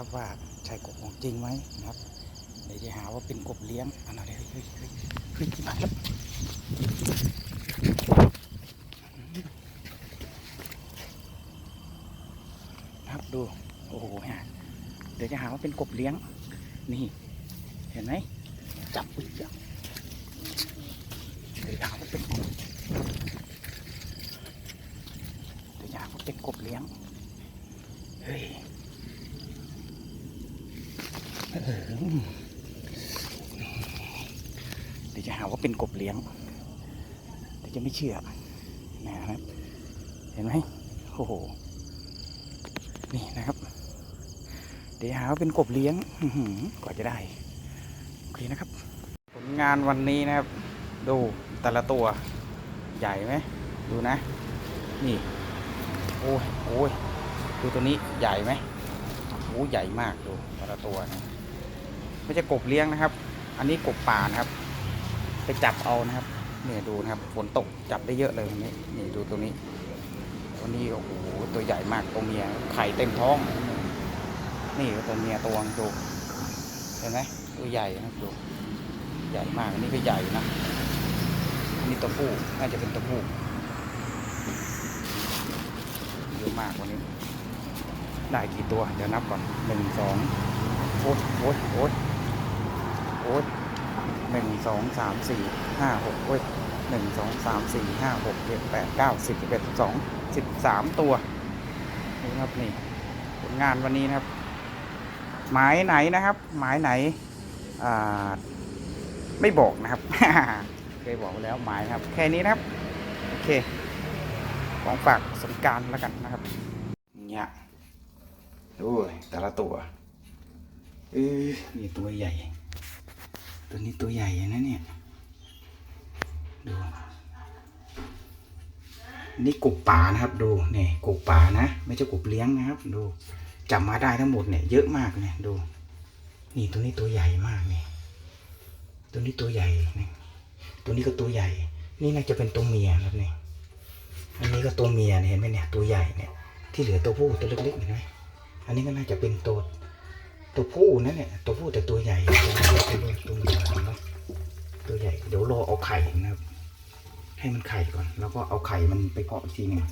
นะครับว่าใช่กบของจริงไหมนะครับเดี๋ยวจะหาว่าเป็นกบเลี้ยงอันนั้นเฮ้ยเฮ้ยเฮ้ยมาแล้วนะครับดูโอ้โหฮะเดี๋ยวจะหาว่าเป็นกบเลี้ยง นี่ เห็นไหมจับอุ้ยจับเดี๋ยวจะหาว่าเป็นกบเดี๋ยวจะหาว่าเป็นกบเลี้ยงเฮ้ย เดี๋ยวจะหาว่าเป็นกบเลี้ยงเดี๋ยวจะไม่เชื่อนะครับ เห็นไหมโอ้โห นี่นะครับ เดี๋ยวหาว่าเป็นกบเลี้ยงกว่าจะได้โอเคนะครับ ผลงานวันนี้นะครับ ดูแต่ละตัวใหญ่ไหมดูนะ นี่ โอ้ยโอ้ยดูตัวนี้ใหญ่ไหมโอ้ใหญ่มากดูแต่ละตัวนะ ไม่ใช่กบเลี้ยงนะครับ อันนี้กบป่านะครับ ไปจับเอานะครับเนี่ยดูนะครับฝนตกจับได้เยอะเลยวันนี้นี่ดูตัวนี้ตัวนี้โอ้โหตัวใหญ่มากตัวเมียไข่เต็มท้อง นี่ตัวเมียตัวงดูเห็นไหมตัวใหญ่นะดูใหญ่มากอันนี้ก็ใหญ่นะอันนี้ตัวผู้น่าจะเป็นตัวผู้เยอะมากว่านี้ ได้กี่ตัว เดี๋ยวนับก่อนหนึ่งสองโอ๊ยโอ๊ยโอ๊ยโอ๊ยหนึ่งสองสามสี่ห้าหกโอ๊ยหนึ่งสองสามสี่ห้าหกเจ็ดแปดเก้าสิบสิบเอ็ดสิบสองสิบสามตัวนี่ครับนี่ผลงานวันนี้นะครับ หมายไหนนะครับ หมายไหนอ่าไม่บอกนะครับเคยบอกแล้วหมายนะครับ แค่นี้นะครับ โอเคของฝากสงการแล้วกันนะครับเนี่ยดูแต่ละตัวเออนี่ตัวใหญ่ ตัวนี้ตัวใหญ่นะเนี่ย ดู นี่กบป่านะครับ ดูเนี่ยกบป่านะ ไม่ใช่กบเลี้ยงนะครับ ดูจับมาได้ทั้งหมดเนี่ย เยอะมากเลยดู นี่ตัวนี้ตัวใหญ่มากเนี่ยตัวนี้ตัวใหญ่นี่ตัวนี้ก็ตัวใหญ่ นี่น่าจะเป็นตัวเมียครับเนี่ยอันนี้ก็ตัวเมียเนี่ยเห็นไหมเนี่ยตัวใหญ่เนี่ยที่เหลือตัวผู้ตัวเล็กๆเห็นไหมอันนี้ก็น่าจะเป็นตัวตัวผู้นั่นเนี่ยตัวผู้แต่ตัวใหญ่ รอเอาไข่นะครับ ให้มันไข่ก่อน แล้วก็เอาไข่มันไปเพาะทีนึง